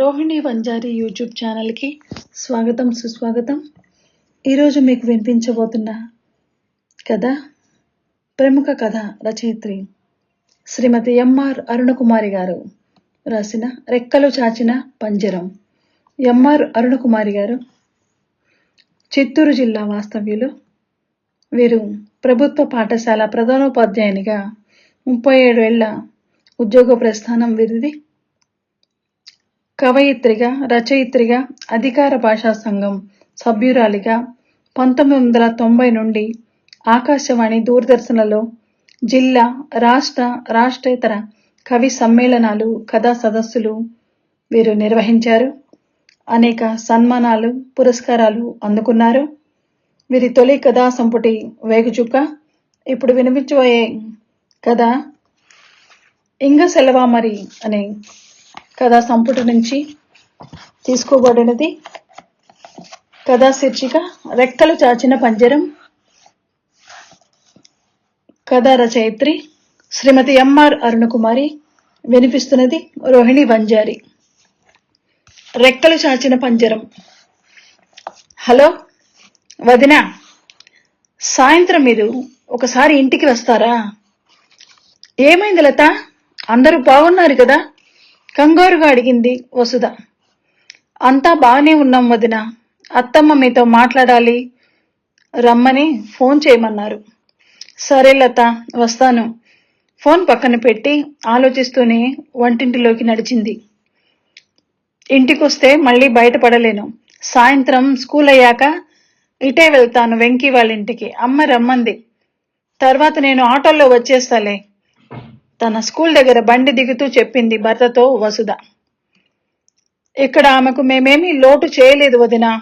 Rohini Vanjari YouTube ఛానల్కి స్వాగతం సుస్వాగతం. ఈరోజు మీకు వినిపించబోతున్న కథ ప్రముఖ కథ రచయిత్రి శ్రీమతి ఎంఆర్ అరుణకుమారి గారు రాసిన రెక్కలు చాచిన పంజరం. ఎంఆర్ అరుణకుమారి గారు చిత్తూరు జిల్లా వాస్తవ్యులు. వీరు ప్రభుత్వ పాఠశాల ప్రధానోపాధ్యాయునిగా ముప్పై ఏడు ఏళ్ళ ఉద్యోగ ప్రస్థానం విరిది కవయిత్రిగా రచయిత్రిగా అధికార భాషా సంఘం సభ్యురాలిగా పంతొమ్మిది వందల తొంభై నుండి ఆకాశవాణి దూరదర్శన్లలో జిల్లా రాష్ట్ర రాష్ట్రేతర కవి సమ్మేళనాలు కథా సదస్సులు వీరు నిర్వహించారు. అనేక సన్మానాలు పురస్కారాలు అందుకున్నారు. వీరి తొలి కథా సంపుటి వేగుచుక్క ఇప్పుడు వినిపించబోయే కథ ఇంగ సెలవామరి అనే కథా సంపుటి నుంచి తీసుకోబడినది. కథా శీర్షిక రెక్కలు చాచిన పంజరం. కథా రచయిత్రి శ్రీమతి ఎంఆర్ అరుణకుమారి. వినిపిస్తున్నది రోహిణి బంజారి రెక్కలు చాచిన పంజరం. హలో వదినా సాయంత్రం మీరు ఒకసారి ఇంటికి వస్తారా? ఏమైంది లత? అందరూ బాగున్నారు కదా? కంగారుగా అడిగింది వసుధ. అంతా బాగానే ఉన్నాం వదిన. అత్తమ్మ మీతో మాట్లాడాలి. రమ్మని ఫోన్ చేయమన్నారు. సరే లత వస్తాను. ఫోన్ పక్కన పెట్టి ఆలోచిస్తూనే వంటింటిలోకి నడిచింది. ఇంటికొస్తే మళ్ళీ బయటపడలేను. సాయంత్రం స్కూల్ అయ్యాక ఇటే వెళ్తాను వెంకీ వాళ్ళ ఇంటికి అమ్మ రమ్మంది. తర్వాత నేను ఆటోలో వచ్చేస్తాలే. తన స్కూల్ దగ్గర బండి దిగుతూ చెప్పింది భర్తతో వసుధ. ఇక్కడ ఆమెకు మేమేమీ లోటు చేయలేదు వదిన.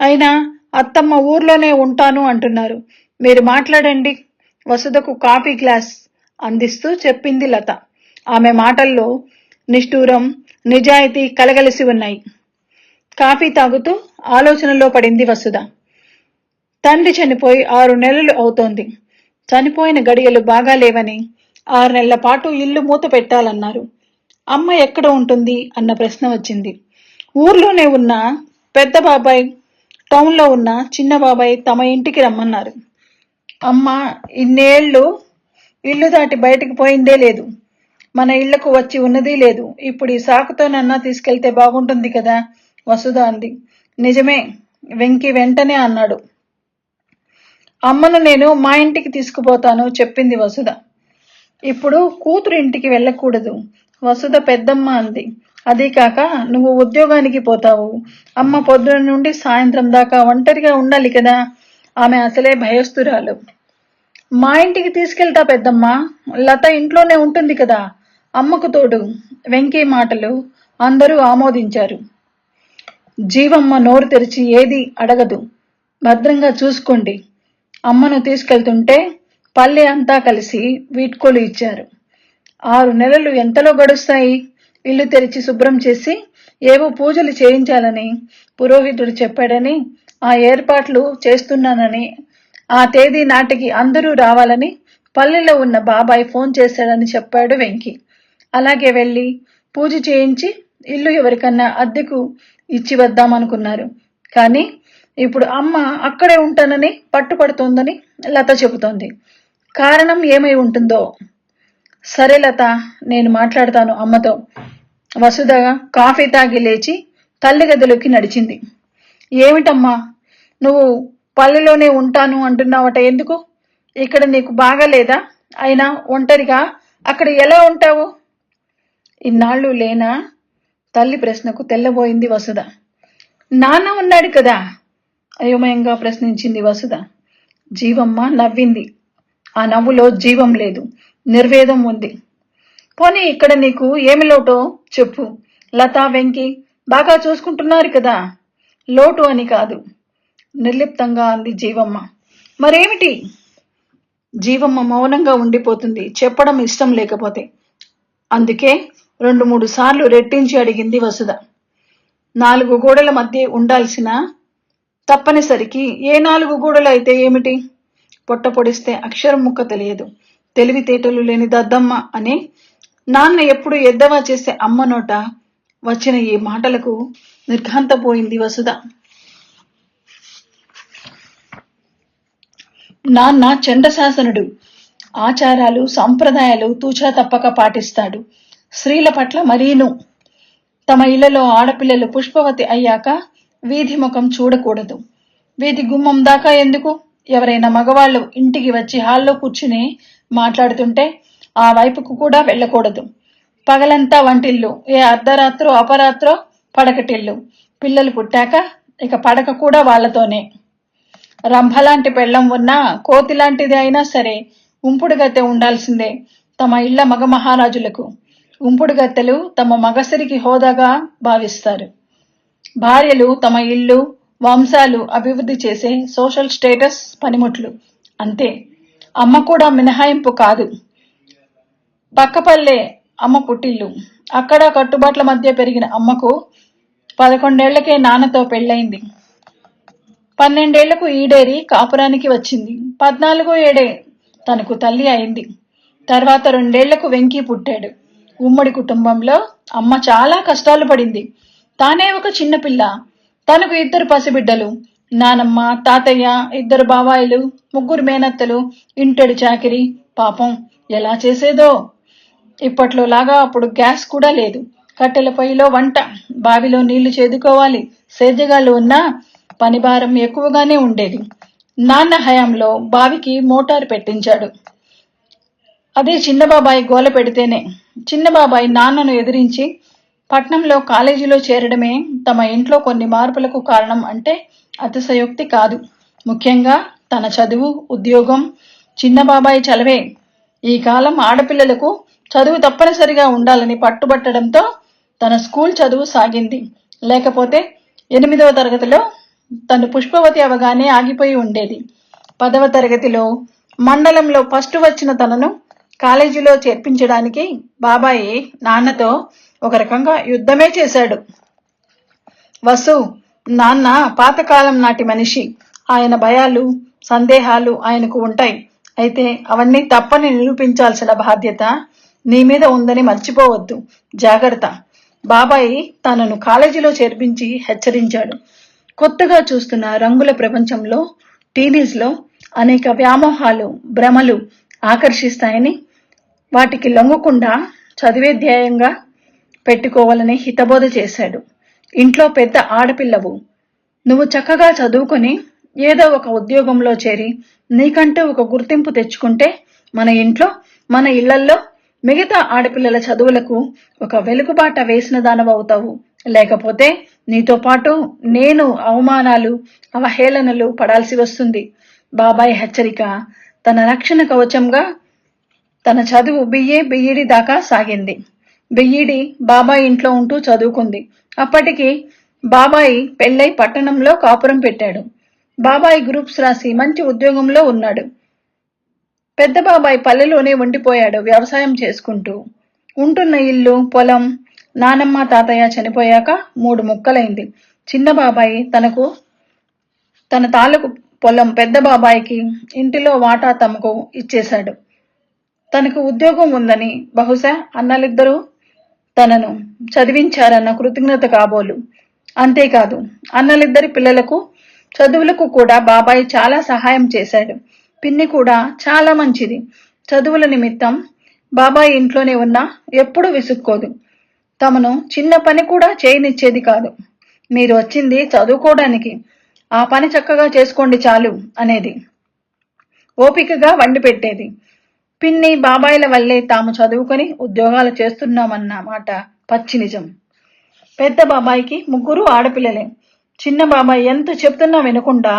అయినా అత్తమ్మ ఊర్లోనే ఉంటాను అంటున్నారు. మీరు మాట్లాడండి. వసుధకు కాఫీ గ్లాస్ అందిస్తూ చెప్పింది లత. ఆమె మాటల్లో నిష్ఠూరం నిజాయితీ కలగలిసి ఉన్నాయి. కాఫీ తాగుతూ ఆలోచనలో పడింది వసుధ. తండ్రి చనిపోయి ఆరు నెలలు అవుతోంది. చనిపోయిన గడియలు బాగా లేవని ఆరు నెలల పాటు ఇల్లు మూత పెట్టాలన్నారు. అమ్మ ఎక్కడ ఉంటుంది? అన్న ప్రశ్న వచ్చింది. ఊర్లోనే ఉన్న పెద్ద బాబాయ్ టౌన్లో ఉన్న చిన్న బాబాయ్ తమ ఇంటికి రమ్మన్నారు. అమ్మ ఇన్నేళ్ళు ఇల్లు దాటి బయటికి పోయిందే లేదు. మన ఇళ్ళకు వచ్చి ఉన్నది లేదు. ఇప్పుడు ఈ సాకుతోనన్నా తీసుకెళ్తే బాగుంటుంది కదా? వసుధ అంది. నిజమే వెంకి వెంటనే అన్నాడు. అమ్మను నేను మా ఇంటికి తీసుకుపోతాను చెప్పింది వసుధ. ఇప్పుడు కూతురు ఇంటికి వెళ్ళకూడదు. వసుధ పెద్దమ్మ అంది. అదీ కాక నువ్వు ఉద్యోగానికి పోతావు. అమ్మ పొద్దున నుండి సాయంత్రం దాకా ఒంటరిగా ఉండాలి కదా. ఆమె అసలే భయస్తురాలు మా ఇంటికి తీసుకెళ్తా పెద్దమ్మ. లత ఇంట్లోనే ఉంటుంది కదా. అమ్మకు తోడు. వెంకీ మాటలు అందరూ ఆమోదించారు. జీవమ్మ నోరు తెరిచి ఏది అడగదు. భద్రంగా చూసుకోండి. అమ్మను తీసుకెళ్తుంటే పల్లె అంతా కలిసి వీడ్కోలు ఇచ్చారు. ఆరు నెలలు ఎంతలో గడుస్తాయి? ఇల్లు తెరిచి శుభ్రం చేసి ఏవో పూజలు చేయించాలని పురోహితుడు చెప్పాడని ఆ ఏర్పాట్లు చేస్తున్నానని ఆ తేదీ నాటికి అందరూ రావాలని పల్లెలో ఉన్న బాబాయ్ ఫోన్ చేశాడని చెప్పాడు వెంకి. అలాగే వెళ్ళి పూజ చేయించి ఇల్లు ఎవరికన్నా అద్దెకు ఇచ్చి వద్దామనుకున్నారు. కానీ ఇప్పుడు అమ్మ అక్కడే ఉంటానని పట్టుపడుతోందని లత చెబుతోంది. కారణం ఏమై ఉంటుందో? సరే లత నేను మాట్లాడతాను అమ్మతో. వసుధ కాఫీ తాగి లేచి తల్లి గదిలోకి నడిచింది. ఏమిటమ్మా? నువ్వు పల్లెలోనే ఉంటాను అంటున్నావట ఎందుకు? ఇక్కడ నీకు బాగలేదా అయినా ఒంటరిగా అక్కడ ఎలా ఉంటావు? ఇన్నాళ్ళు లేనా? తల్లి ప్రశ్నకు తెల్లబోయింది వసుధ. నాన్న ఉన్నాడు కదా? అయోమయంగా ప్రశ్నించింది వసుధ. జీవమ్మ నవ్వింది. ఆ నవ్వులో జీవం లేదు. నిర్వేదం ఉంది. పోనీ ఇక్కడ నీకు ఏమి లోటో చెప్పు. లతా వెంకి బాగా చూసుకుంటున్నారు కదా? లోటు అని కాదు. నిర్లిప్తంగా అంది జీవమ్మ. మరేమిటి? జీవమ్మ మౌనంగా ఉండిపోతుంది. చెప్పడం ఇష్టం లేకపోతే. అందుకే రెండు మూడు సార్లు రెట్టించి అడిగింది వసుధ. నాలుగు గోడల మధ్య ఉండాల్సిన తప్పనిసరికి ఏ నాలుగు గోడలు అయితే ఏమిటి? పొట్ట పొడిస్తే అక్షరం ముక్క తెలియదు. తెలివితేటలు లేని దద్దమ్మ అని నాన్న ఎప్పుడు ఎద్దవా చేసే అమ్మ నోట వచ్చిన ఈ మాటలకు నిర్ఘాంతపోయింది వసుధ. నాన్న చండశాసనుడు. ఆచారాలు సంప్రదాయాలు తూచా తప్పక పాటిస్తాడు. స్త్రీల పట్ల మరీను. తమ ఇళ్ళలో ఆడపిల్లలు పుష్పవతి అయ్యాక వీధి ముఖం చూడకూడదు. వీధి గుమ్మం దాకా ఎందుకు? ఎవరైనా మగవాళ్ళు ఇంటికి వచ్చి హాల్లో కూర్చుని మాట్లాడుతుంటే ఆ వైపుకు కూడా వెళ్ళకూడదు. పగలంతా వంటిల్లు. ఏ అర్ధరాత్రో అపరాత్రో పడకటిల్లు. పిల్లలు పుట్టాక ఇక పడక కూడా వాళ్ళతోనే. రంభలాంటి పెళ్ళం ఉన్నా కోతి లాంటిది అయినా సరే ఉంపుడుగత్తె ఉండాల్సిందే తమ ఇళ్ళ మగ మహారాజులకు. ఉంపుడుగత్తెలు తమ మగసిరికి హోదాగా భావిస్తారు. భార్యలు తమ ఇల్లు వంశాలు అభివృద్ధి చేసే సోషల్ స్టేటస్ పనిముట్లు. అంతే. అమ్మ కూడా మినహాయింపు కాదు. పక్కపల్లె అమ్మ పుట్టిల్లు. అక్కడ కట్టుబాట్ల మధ్య పెరిగిన అమ్మకు పదకొండేళ్ళకే నాన్నతో పెళ్ళయింది. పన్నెండేళ్ళకు ఈడేరి కాపురానికి వచ్చింది. పద్నాలుగో ఏడే తనకు తల్లి అయింది. తర్వాత రెండేళ్ళకు వెంకీ పుట్టాడు. ఉమ్మడి కుటుంబంలో అమ్మ చాలా కష్టాలు పడింది. తానే ఒక చిన్నపిల్ల తనకు ఇద్దరు పసిబిడ్డలు నానమ్మ తాతయ్య ఇద్దరు బావాయిలు ముగ్గురు మేనత్తలు ఇంటడు చాకిరి. పాపం ఎలా చేసేదో? ఇప్పట్లో లాగా అప్పుడు గ్యాస్ కూడా లేదు. కట్టెల పొయ్యిలో వంట. బావిలో నీళ్ళు చేదుకోవాలి. సేద్యగాళ్ళు ఉన్నా పని భారం ఎక్కువగానే ఉండేది. నాన్న హయాంలో బావికి మోటార్ పెట్టించాడు. అదే చిన్నబాబాయి గోల పెడితేనే. చిన్నబాబాయి నాన్నను ఎదిరించి పట్నంలో కాలేజీలో చేరడమే తమ ఇంట్లో కొన్ని మార్పులకు కారణం అంటే అతిశయోక్తి కాదు. ముఖ్యంగా తన చదువు ఉద్యోగం చిన్న బాబాయి చలవే. ఈ కాలం ఆడపిల్లలకు చదువు తప్పనిసరిగా ఉండాలని పట్టుబట్టడంతో తన స్కూల్ చదువు సాగింది. లేకపోతే ఎనిమిదవ తరగతిలో తను పుష్పవతి అవగానే ఆగిపోయి ఉండేది. పదవ తరగతిలో మండలంలో ఫస్ట్ వచ్చిన తనను కాలేజీలో చేర్పించడానికి బాబాయి నాన్నతో ఒక రకంగా యుద్ధమే చేశాడు. వసు నాన్న పాతకాలం నాటి మనిషి. ఆయన భయాలు సందేహాలు ఆయనకు ఉంటాయి. అయితే అవన్నీ తప్పని నిరూపించాల్సిన బాధ్యత నీ మీద ఉందని మర్చిపోవద్దు. జాగ్రత్త. బాబాయి తనను కాలేజీలో చేర్పించి హెచ్చరించాడు. కొత్తగా చూస్తున్న రంగుల ప్రపంచంలో టీనేజ్లో అనేక వ్యామోహాలు భ్రమలు ఆకర్షిస్తాయని వాటికి లొంగకుండా చదివే ధ్యేయంగా పెట్టుకోవాలని హితబోధ చేశాడు. ఇంట్లో పెద్ద ఆడపిల్లవు. నువ్వు చక్కగా చదువుకొని ఏదో ఒక ఉద్యోగంలో చేరి నీకంటూ ఒక గుర్తింపు తెచ్చుకుంటే మన ఇంట్లో మన ఇళ్ళల్లో మిగతా ఆడపిల్లల చదువులకు ఒక వెలుగుబాట వేసిన దానవవుతావు. లేకపోతే నీతో పాటు నేను అవమానాలు అవహేళనలు పడాల్సి వస్తుంది. బాబాయ్ హెచ్చరిక తన రక్షణ కవచంగా తన చదువు బిఏ బిఈడి దాకా సాగింది. బిఈడి బాబాయ్ ఇంట్లో ఉంటూ చదువుకుంది. అప్పటికి బాబాయి పెళ్ళై పట్టణంలో కాపురం పెట్టాడు. బాబాయి గ్రూప్స్ రాసి మంచి ఉద్యోగంలో ఉన్నాడు. పెద్ద బాబాయ్ పల్లెలోనే ఉండిపోయాడు వ్యవసాయం చేసుకుంటూ. ఉంటున్న ఇల్లు పొలం నానమ్మ తాతయ్య చనిపోయాక మూడు ముక్కలైంది. చిన్న బాబాయి తనకు తన తాలూకు పొలం పెద్ద బాబాయికి ఇంటిలో వాటా తమకు ఇచ్చేశాడు. తనకు ఉద్యోగం ఉందని బహుశా అన్నలిద్దరూ తనను చదివించారన్న కృతజ్ఞత కాబోలు. అంతేకాదు అన్నలిద్దరి పిల్లలకు చదువులకు కూడా బాబాయ్ చాలా సహాయం చేశాడు. పిన్ని కూడా చాలా మంచిది. చదువుల నిమిత్తం బాబాయ్ ఇంట్లోనే ఉన్నా ఎప్పుడూ విసుక్కోదు. తమను చిన్న పని కూడా చేయనిచ్చేది కాదు. మీరు వచ్చింది చదువుకోవడానికి. ఆ పని చక్కగా చేసుకోండి చాలు అనేది ఓపికగా వండి పెట్టేది పిన్ని బాబాయిల వల్లే తాము చదువుకొని ఉద్యోగాలు చేస్తున్నామన్న మాట పచ్చి నిజం. పెద్ద బాబాయికి ముగ్గురు ఆడపిల్లలే. చిన్న బాబాయ్ ఎంత చెప్తున్నా వినకుండా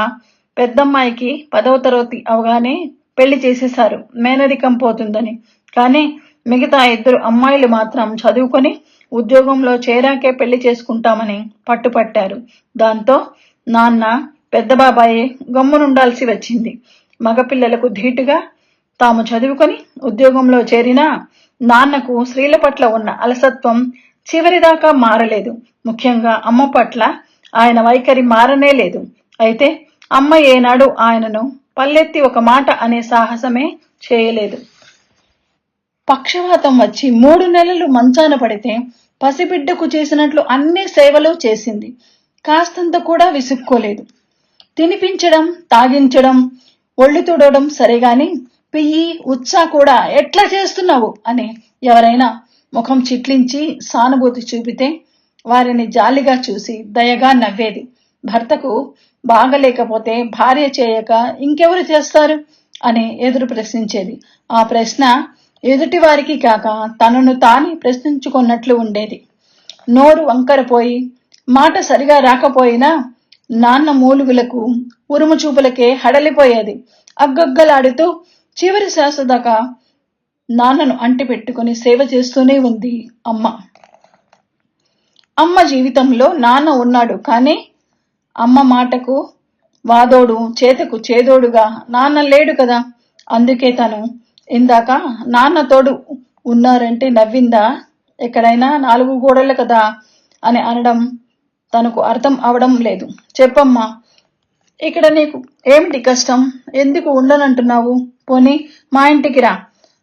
పెద్దమ్మాయికి పదవ తరగతి అవగానే పెళ్ళి చేసేశారు. మేనరికం పోతుందని. కానీ మిగతా ఇద్దరు అమ్మాయిలు మాత్రం చదువుకొని ఉద్యోగంలో చేరాకే పెళ్ళి చేసుకుంటామని పట్టుపట్టారు. దాంతో నాన్న పెద్ద బాబాయే గమ్మునుండాల్సి వచ్చింది. మగపిల్లలకు ధీటుగా తాము చదువుకొని ఉద్యోగంలో చేరినా నాన్నకు స్త్రీల పట్ల ఉన్న అలసత్వం చివరిదాకా మారలేదు. ముఖ్యంగా అమ్మ పట్ల ఆయన వైఖరి మారనే లేదు. అయితే అమ్మ ఏనాడు ఆయనను పల్లెత్తి ఒక మాట అనే సాహసమే చేయలేదు. పక్షవాతం వచ్చి మూడు నెలలు మంచాన పడితే పసిబిడ్డకు చేసినట్లు అన్ని సేవలు చేసింది. కాస్తంత కూడా విసుక్కోలేదు. తినిపించడం తాగించడం ఒళ్ళు తుడవడం సరేగాని పియ్యి ఉత్సా కూడా ఎట్లా చేస్తున్నావు? అని ఎవరైనా ముఖం చిట్లించి సానుభూతి చూపితే వారిని జాలిగా చూసి దయగా నవ్వేది. భర్తకు బాగలేకపోతే భార్య చేయక ఇంకెవరు చేస్తారు? అని ఎదురు ప్రశ్నించేది. ఆ ప్రశ్న ఎదుటి వారికి కాక తనను తానే ప్రశ్నించుకున్నట్లు ఉండేది. నోరు వంకరపోయి మాట సరిగా రాకపోయినా నాన్న మూలుగులకు ఉరుము చూపులకే హడలిపోయేది. అగ్గగ్గలాడుతూ చివరి శ్వాస దాకా నాన్నను అంటి పెట్టుకుని సేవ చేస్తూనే ఉంది అమ్మ. అమ్మ జీవితంలో నాన్న ఉన్నాడు కానీ అమ్మ మాటకు వాదోడు చేతకు చేదోడుగా నాన్న లేడు కదా. అందుకే తను ఇందాక నాన్న తోడు ఉన్నారంటే నవ్విందా? ఎక్కడైనా నాలుగు గోడలు కదా అని అనడం తనకు అర్థం అవడం లేదు. చెప్పమ్మా ఇక్కడ నీకు ఏమిటి కష్టం? ఎందుకు ఉండనంటున్నావు? పోనీ మా ఇంటికి రా.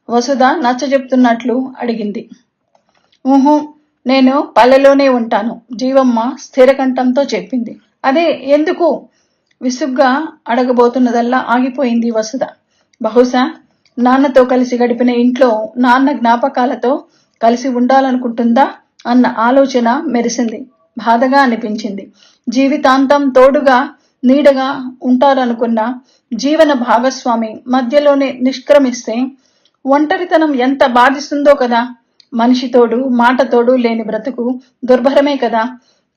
వసుధ నచ్చ చెప్తున్నట్లు అడిగింది. ఊహు నేను పల్లెలోనే ఉంటాను జీవమ్మ స్థిరకంఠంతో చెప్పింది. అదే ఎందుకు? విసుగ్గా అడగబోతున్నదల్లా ఆగిపోయింది వసుధ. బహుశా నాన్నతో కలిసి గడిపిన ఇంట్లో నాన్న జ్ఞాపకాలతో కలిసి ఉండాలనుకుంటుందా అన్న ఆలోచన మెరిసింది. బాధగా అనిపించింది. జీవితాంతం తోడుగా నీడగా ఉంటారనుకున్న జీవన భాగస్వామి మధ్యలోనే నిష్క్రమిస్తే ఒంటరితనం ఎంత బాధిస్తుందో కదా. మనిషితోడు మాటతోడు లేని బ్రతుకు దుర్భరమే కదా.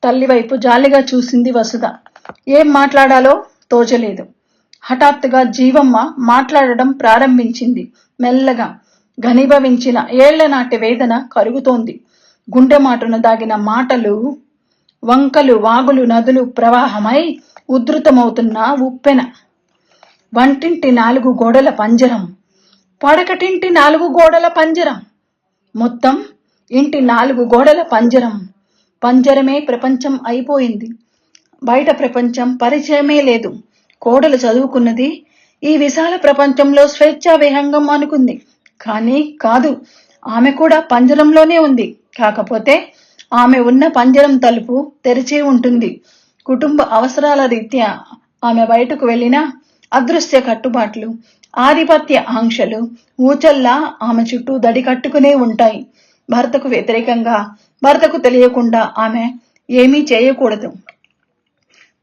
తల్లి వైపు జాలిగా చూసింది వసుధ. ఏం మాట్లాడాలో తోచలేదు. హఠాత్తుగా జీవమ్మ మాట్లాడడం ప్రారంభించింది. మెల్లగా ఘనీభవించిన ఏళ్ళ నాటి వేదన కరుగుతోంది. గుండె మాటున దాగిన మాటలు వంకలు వాగులు నదులు ప్రవాహమై ఉధృతమవుతున్న ఉప్పెన. వంటింటి నాలుగు గోడల పంజరం. పడకటింటి నాలుగు గోడల పంజరం. మొత్తం ఇంటి నాలుగు గోడల పంజరం. పంజరమే ప్రపంచం అయిపోయింది. బయట ప్రపంచం పరిచయమే లేదు. కోడలు చదువుకున్నది ఈ విశాల ప్రపంచంలో స్వేచ్ఛా విహంగం అనుకుంది. కానీ కాదు ఆమె కూడా పంజరంలోనే ఉంది. కాకపోతే ఆమె ఉన్న పంజరం తలుపు తెరిచే ఉంటుంది. కుటుంబ అవసరాల రీత్యా ఆమె బయటకు వెళ్ళినా అదృశ్య కట్టుబాట్లు ఆధిపత్య ఆంక్షలు ఊచల్లా ఆమె చుట్టూ దడి కట్టుకునే ఉంటాయి. భర్తకు వ్యతిరేకంగా భర్తకు తెలియకుండా ఆమె ఏమీ చేయకూడదు.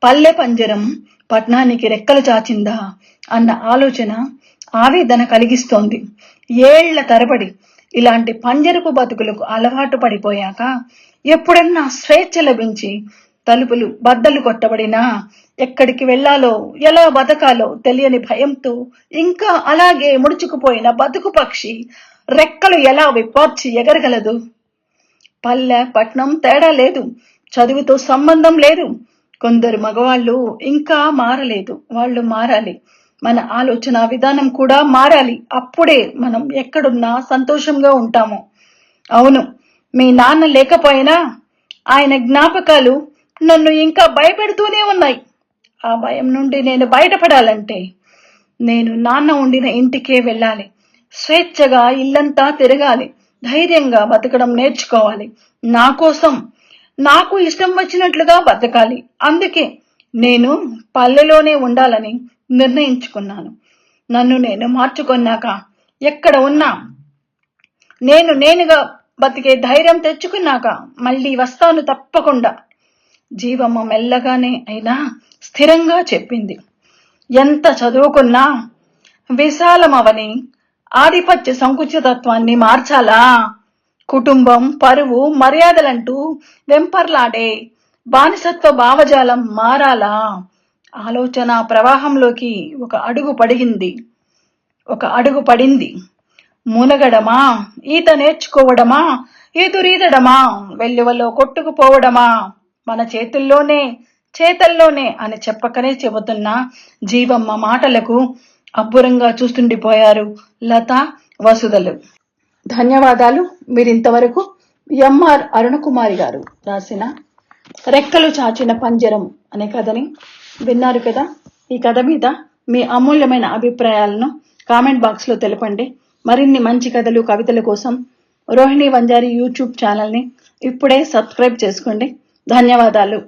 పల్లె పంజరం పట్నానికి రెక్కలు చాచిందా అన్న ఆలోచన ఆవేదన కలిగిస్తోంది. ఏళ్ళ తరబడి ఇలాంటి పంజరపు బతుకులకు అలవాటు పడిపోయాక ఎప్పుడన్నా స్వేచ్ఛ లభించి తలుపులు బద్దలు కొట్టబడినా ఎక్కడికి వెళ్ళాలో ఎలా బతకాలో తెలియని భయంతో ఇంకా అలాగే ముడుచుకుపోయిన బతుకు పక్షి రెక్కలు ఎలా విప్పార్చి ఎగరగలదు? పల్లె పట్నం తేడా లేదు చదువుతో సంబంధం లేదు. కొందరు మగవాళ్ళు ఇంకా మారలేదు వాళ్ళు మారాలి. మన ఆలోచన విధానం కూడా మారాలి. అప్పుడే మనం ఎక్కడున్నా సంతోషంగా ఉంటాము. అవును మీ నాన్న లేకపోయినా ఆయన జ్ఞాపకాలు నన్ను ఇంకా భయపెడుతూనే ఉన్నాయి. ఆ భయం నుండి నేను బయటపడాలంటే నేను నాన్న ఉండిన ఇంటికే వెళ్ళాలి. స్వేచ్ఛగా ఇల్లంతా తిరగాలి. ధైర్యంగా బతకడం నేర్చుకోవాలి. నా కోసం నాకు ఇష్టం వచ్చినట్లుగా బతకాలి. అందుకే నేను పల్లెలోనే ఉండాలని నిర్ణయించుకున్నాను. నన్ను నేను మార్చుకున్నాక ఎక్కడ ఉన్నా నేను నేనుగా బతికే ధైర్యం తెచ్చుకున్నాక మళ్ళీ వస్తాను తప్పకుండా. జీవమ్మ మెల్లగానే అయినా స్థిరంగా చెప్పింది. ఎంత చదువుకున్నా విశాలమవని ఆధిపత్య సంకుచితత్వాన్ని మార్చాలా? కుటుంబం పరువు మర్యాదలంటూ వెంపర్లాడే బానిసత్వ భావజాలం మారాలా? ఆలోచన ప్రవాహంలోకి ఒక అడుగు పడిగింది ఒక అడుగు పడింది. మునగడమా? ఈత నేర్చుకోవడమా? ఈదురీదడమా? వెల్లువలో కొట్టుకుపోవడమా? మన చేతుల్లోనే చేతల్లోనే అని చెప్పకనే చెబుతున్న జీవమ్మ మాటలకు అబ్బురంగా చూస్తుండిపోయారు లత వసుదలు ధన్యవాదాలు. మీరింతవరకు ఎంఆర్ అరుణకుమారి గారు రాసిన రెక్కలు చాచిన పంజరం అనే కథని విన్నారు కదా? ఈ కథ మీద మీ అమూల్యమైన అభిప్రాయాలను కామెంట్ బాక్స్లో తెలపండి. మరిన్ని మంచి కథలు కవితల కోసం రోహిణి వంజారి యూట్యూబ్ ఛానల్ని ఇప్పుడే సబ్స్క్రైబ్ చేసుకోండి. ధన్యవాదాలు.